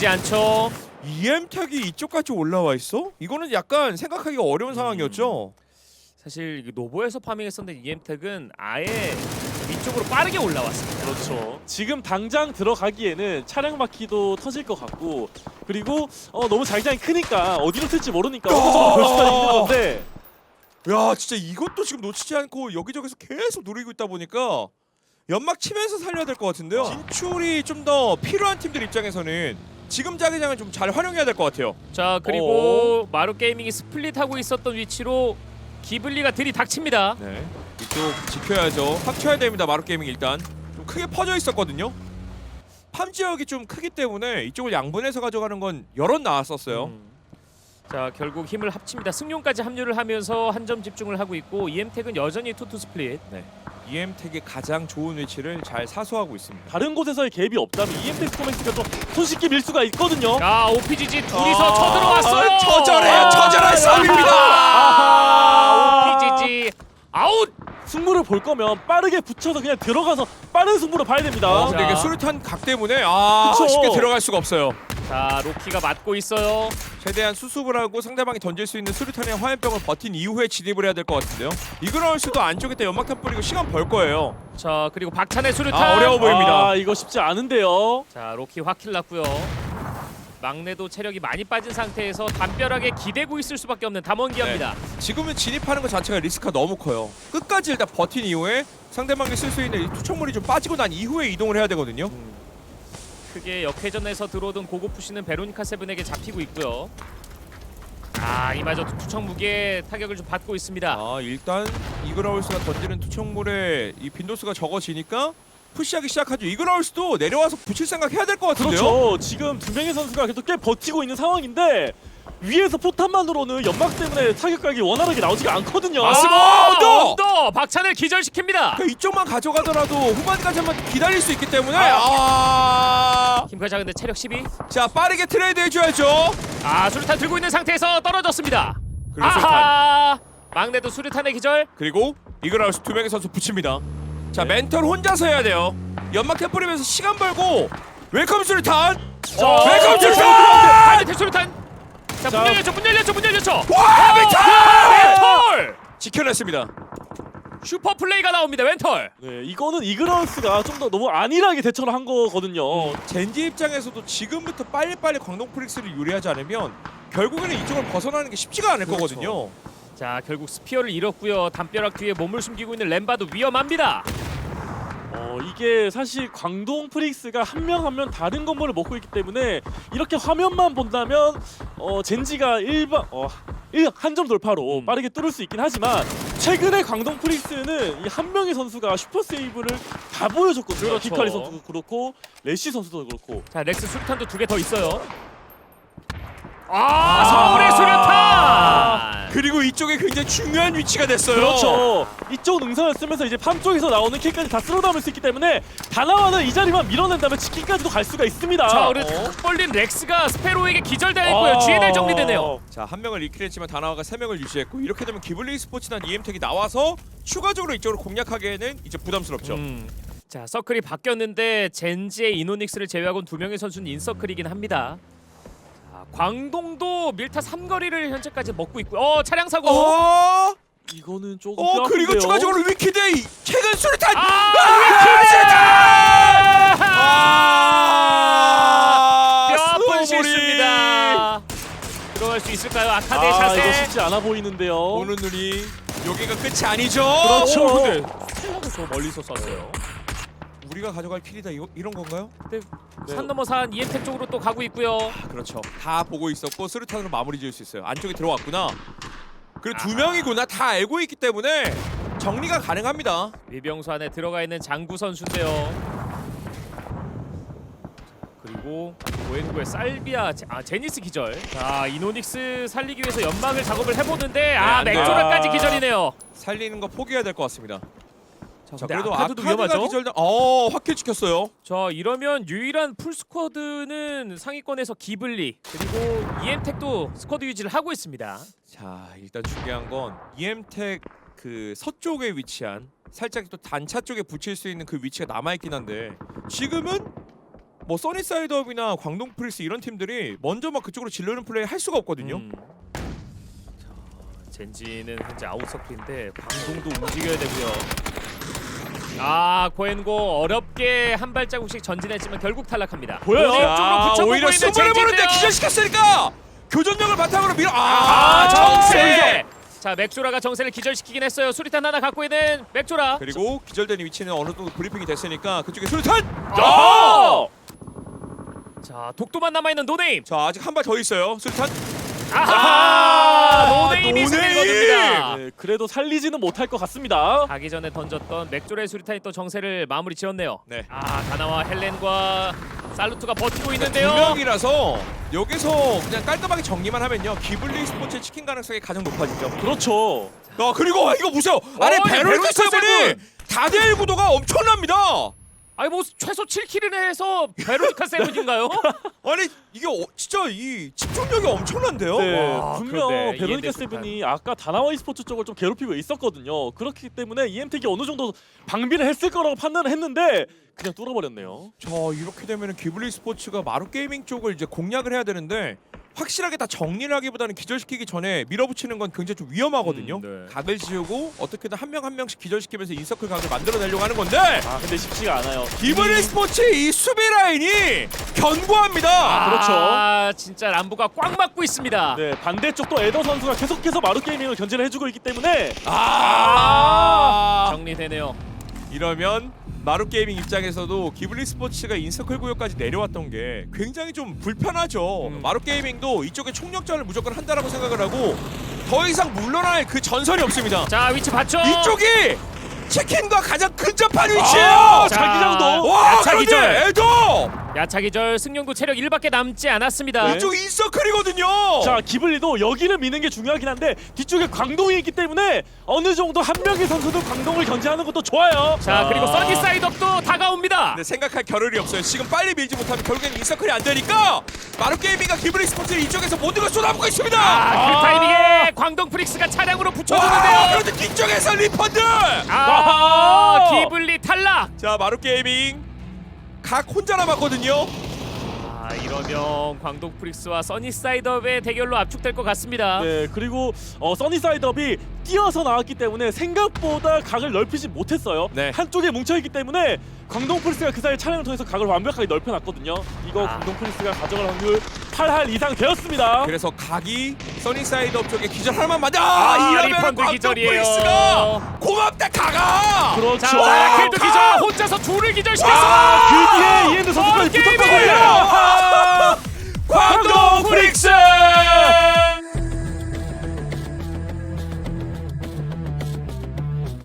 보이지 않죠. EM택이 이쪽까지 올라와 있어? 이거는 약간 생각하기가 어려운 상황이었죠. 사실 이게 노보에서 파밍했었는데 EM택은 아예 위쪽으로 빠르게 올라왔습니다. 그렇죠. 지금 당장 들어가기에는 차량 바퀴도 터질 것 같고 그리고 어, 너무 자기장이 크니까 어디로 튈지 모르니까 볼 수가 있는 건데 야 진짜 이것도 지금 놓치지 않고 여기저기서 계속 노리고 있다 보니까 연막 치면서 살려야 될 것 같은데요. 진출이 좀 더 필요한 팀들 입장에서는 지금 자기장을 좀 잘 활용해야 될 것 같아요. 자 그리고 마루 게이밍이 스플릿하고 있었던 위치로 기블리가 들이닥칩니다. 네. 이쪽 지켜야죠. 합쳐야 됩니다. 마루 게이밍 일단 좀 크게 퍼져 있었거든요. 팜 지역이 좀 크기 때문에 이쪽을 양분해서 가져가는 건 여러 나왔었어요. 음. 자 결국 힘을 합칩니다. 승용까지 합류를 하면서 한 점 집중을 하고 있고 EM택은 여전히 투투 스플릿. EM택의 가장 좋은 위치를 잘 사수하고 있습니다. 다른 곳에서의 갭이 없다면 EMT 코맥스가 좀 손쉽게 밀 수가 있거든요. 자 OPGG 둘이서 아, 쳐들어왔어요. 처절해요. 처절한 싸움입니다. 아, OPGG 아웃. 승부를 볼 거면 빠르게 붙여서 그냥 들어가서 빠른 승부로 봐야 됩니다. 아, 근데 이게 자. 수류탄 각 때문에 아 그쵸. 쉽게 들어갈 수가 없어요. 자 로키가 맞고 있어요. 최대한 수습을 하고 상대방이 던질 수 있는 수류탄의 화염병을 버틴 이후에 진입을 해야 될 것 같은데요. 이그라울스도 안쪽에 때 연막탄 뿌리고 시간 벌 거예요. 자 그리고 박찬의 수류탄. 아, 어려워 보입니다. 아, 이거 쉽지 않은데요. 자 로키 확킬 났고요. 막내도 체력이 많이 빠진 상태에서 담벼락에 기대고 있을 수밖에 없는 담원기합니다. 지금은 진입하는 것 자체가 리스크가 너무 커요. 끝까지 일단 버틴 이후에 상대방이 쓸 수 있는 이 투척물이 좀 빠지고 난 이후에 이동을 해야 되거든요. 크게 역회전에서 들어오던 고급 푸시는 베로니카 세븐에게 잡히고 있고요. 아 이마저 투척 무게 타격을 좀 받고 있습니다. 아 일단 이그라울스가 던지는 투척물의 이 빈도수가 적어지니까 푸시하기 시작하죠. 이그라울스도 내려와서 붙일 생각 해야 될 것 같은데요. 그렇죠. 지금 두 명의 선수가 그래도 꽤 버티고 있는 상황인데 위에서 포탄만으로는 연막 때문에 타격각이 원활하게 나오지가 않거든요. 맞습니다. 아, 언더! 언더 박찬을 기절시킵니다. 그 이쪽만 가져가더라도 후반까지 한번 기다릴 수 있기 때문에 아. 아... 김과장 근데 체력 12. 자 빠르게 트레이드 해줘야죠. 아 수류탄 들고 있는 상태에서 떨어졌습니다. 그리고. 아하 막내도 수류탄의 기절. 그리고 이그라우스 두 명의 선수 붙입니다. 자 네. 멘털 혼자서 해야 돼요. 연막탄 뿌리면서 시간 벌고 웰컴 수류탄. 자, 웰컴 자, 수류탄. 반대쪽 수류탄. 자, 자. 문 열렸죠, 문 열렸죠, 문 열렸죠. 와 멘털 왼털 지켜냈습니다. 슈퍼 플레이가 나옵니다. 왼털. 네, 이거는 이그라우스가 좀 더 너무 안일하게 대처를 한 거거든요. 젠지 입장에서도 지금부터 빨리빨리 광동 프릭스를 유리하지 않으면 결국에는 이쪽을 벗어나는 게 쉽지가 않을 그렇죠. 거거든요. 자, 결국 스피어를 잃었고요. 담벼락 뒤에 몸을 숨기고 있는 램바도 위험합니다. 어, 이게 사실 광동 프릭스가 한 명 한 명 다른 건물을 먹고 있기 때문에 이렇게 화면만 본다면 어, 젠지가 일반 어, 한 점 돌파로 음. 빠르게 뚫을 수 있긴 하지만 최근에 광동 프릭스는 이 한 명의 선수가 슈퍼 세이브를 다 보여줬거든요. 그렇죠. 디카리 선수도 그렇고 레시 선수도 그렇고 자, 렉스 수류탄도 두 개 더 있어요. 아, 서울의 수류탄. 그리고 이쪽에 굉장히 중요한 위치가 됐어요. 그렇죠. 이쪽 능선을 쓰면서 이제 팜 쪽에서 나오는 킬까지 다 쓸어 담을 수 있기 때문에 다나와는 이 자리만 밀어낸다면 치킨까지도 갈 수가 있습니다. 자, 우리 어. 탁 벌린 렉스가 스페로에게 기절당했고요. 아. GNL 정리되네요. 자 한 명을 리킬했지만 다나와가 세 명을 유지했고 이렇게 되면 기블리 스포츠난 EM택이 나와서 추가적으로 이쪽으로 공략하기에는 이제 부담스럽죠. 음. 자, 서클이 바뀌었는데 젠지의 이노닉스를 제외하고는 두 명의 선수는 인서클이긴 합니다. 자, 광동도 밀타 삼거리를 현재까지 먹고 있고요. 어, 차량 사고. 어, 이거는 조금 어 그리고 뼈아픈데요. 추가적으로 위키데이 최근 수류탄. 아, 수류탄! 아! 아, 뼈 아픈 스노우볼이. 실수입니다. 들어갈 수 있을까요? 아카데 아, 이거 샷에. 쉽지 않아 보이는데요. 보는 눈이 여기가 끝이 아니죠. 그렇죠. 어, 근데 스텔라도 저 멀리서 쐈어요. 우리가 가져갈 필이다 이거, 이런 건가요? 네. 산 넘어 산 이엠텍 쪽으로 또 가고 있고요. 아, 그렇죠. 다 보고 있었고 수류탄으로 마무리 지을 수 있어요. 안쪽에 들어왔구나. 그리고 두 명이구나 다 알고 있기 때문에 정리가 가능합니다. 위병수 안에 들어가 있는 장구 선수인데요. 그리고 고엔구의 살비아 제- 아 제니스 기절. 자 이노닉스 살리기 위해서 연막을 작업을 해보는데 아 안 돼요. 맥조라까지 아. 기절이네요. 살리는 거 포기해야 될 것 같습니다. 자, 근데 그래도 아카드도 아카드가 위험하죠? 기절당. 어, 확킬 지켰어요. 자 이러면 유일한 풀 스쿼드는 상위권에서 기블리 그리고 이엠텍도 스쿼드 유지를 하고 있습니다. 자, 일단 중요한 건 EM텍 그 서쪽에 위치한 살짝 또 단차 쪽에 붙일 수 있는 그 위치가 남아 있긴 한데 지금은 뭐 써니사이드업이나 광동 프리스 이런 팀들이 먼저 막 그쪽으로 질르는 플레이 할 수가 없거든요. 음. 자, 젠지는 현재 아웃서클인데 광동도 움직여야 되고요. 아 코엔고 어렵게 한 발자국씩 전진했지만 결국 탈락합니다. 보여요. 쪽으로 붙여보고 오히려 있는 승부를 보는데. 기절시켰으니까 교전력을 바탕으로 밀어. 아, 아, 정세. 자 맥조라가 정세를 기절시키긴 했어요. 수리탄 하나 갖고 있는 맥조라. 그리고 기절된 위치는 어느 정도 브리핑이 됐으니까 그쪽에 수류탄. 아! 자 독도만 남아 있는 노네임. 자 아직 한 발 더 있어요. 수류탄. 아하 노네임이 거둡니다. 네, 그래도 살리지는 못할 것 같습니다. 가기 전에 던졌던 맥조의 수리탄이 또 정세를 마무리 지었네요. 네. 아 다나와 헬렌과 살루트가 버티고 두 있는데요. 명이라서 여기서 그냥 깔끔하게 정리만 하면요 기블리 스포츠의 치킨 가능성이 가장 높아지죠. 그렇죠. 아 그리고 이거 보세요. 아니 어, 이 베로니카 베로니카 세븐이 세븐! 다대일 구도가 엄청납니다. 아니 뭐 최소 7킬을 해서 베로니카 세븐인가요? 아니 이게 어, 진짜 이 집중력이 엄청난데요. 네, 와, 분명 그런데 베로니카 EMT 세븐이 아까 다나와 e스포츠 쪽을 좀 괴롭히고 있었거든요. 그렇기 때문에 EM택이 어느 정도 방비를 했을 거라고 판단을 했는데 그냥 뚫어버렸네요. 자 이렇게 되면은 기블리 스포츠가 마루 게이밍 쪽을 이제 공략을 해야 되는데 확실하게 다 정리를 하기보다는 기절시키기 전에 밀어붙이는 건 굉장히 좀 위험하거든요. 음, 네. 각을 지우고 어떻게든 한 명 한 명씩 기절시키면서 인서클 각을 만들어내려고 하는 건데 아 근데 쉽지가 않아요. 기블리 스포츠 이 수비 라인이 견고합니다. 그렇죠. 아 진짜 람부가 꽉 막고 있습니다. 네 반대쪽도 에더 선수가 계속해서 마루 게이밍을 견제를 해주고 있기 때문에 아 정리되네요. 이러면 마루 게이밍 입장에서도 기블리 스포츠가 인서클 구역까지 내려왔던 게 굉장히 좀 불편하죠. 음. 마루 게이밍도 이쪽에 총력전을 무조건 한다라고 생각을 하고 더 이상 물러날 그 전선이 없습니다. 자 위치 봤죠? 이쪽이 치킨과 가장 근접한 위치예요. 아, 자, 자기장도 와, 야차 그런데 기절. 에도 야차기절 승용도 체력 1밖에 남지 않았습니다. 네. 이쪽 인서클이거든요. 자 기블리도 여기를 미는 게 중요하긴 한데 뒤쪽에 광동이 있기 때문에 어느 정도 한 명의 선수도 광동을 견제하는 것도 좋아요. 자 그리고 아. 써니사이드업도 다가옵니다. 근데 생각할 겨를이 없어요. 지금 빨리 밀지 못하면 결국엔 인서클이 안 되니까 마루 게이밍과 기블리 스포츠 이쪽에서 모든 걸 쏟아붓고 있습니다. 아, 그 아. 타이밍에 광동 프릭스가 차량으로 와, 붙여주는데요. 그런데 뒤쪽에서 리펀드. 아, 와우. 기블리 탈락. 자 마루 게이밍 각 혼자 남았거든요. 아 이러면 광동 프릭스와 써니사이드업의 대결로 압축될 것 같습니다. 네 그리고 어, 써니사이드업이 뛰어서 나왔기 때문에 생각보다 각을 넓히지 못했어요. 네. 한쪽에 뭉쳐있기 때문에 광동 프리스가 그 사이 차량을 통해서 각을 완벽하게 넓혀놨거든요. 이거 아. 광동 프리스가 가져갈 확률 8할 이상 되었습니다. 그래서 각이 써니사이드 업 쪽에 기절할 만만데 아, 아, 이러면 광동폴리스가 고맙다 가가 그렇죠. 와, 킬도 기절 혼자서 둘을 기절시켰어. 아, 드디어 이엔드 선수까지 붙었다고요. 광동 프릭스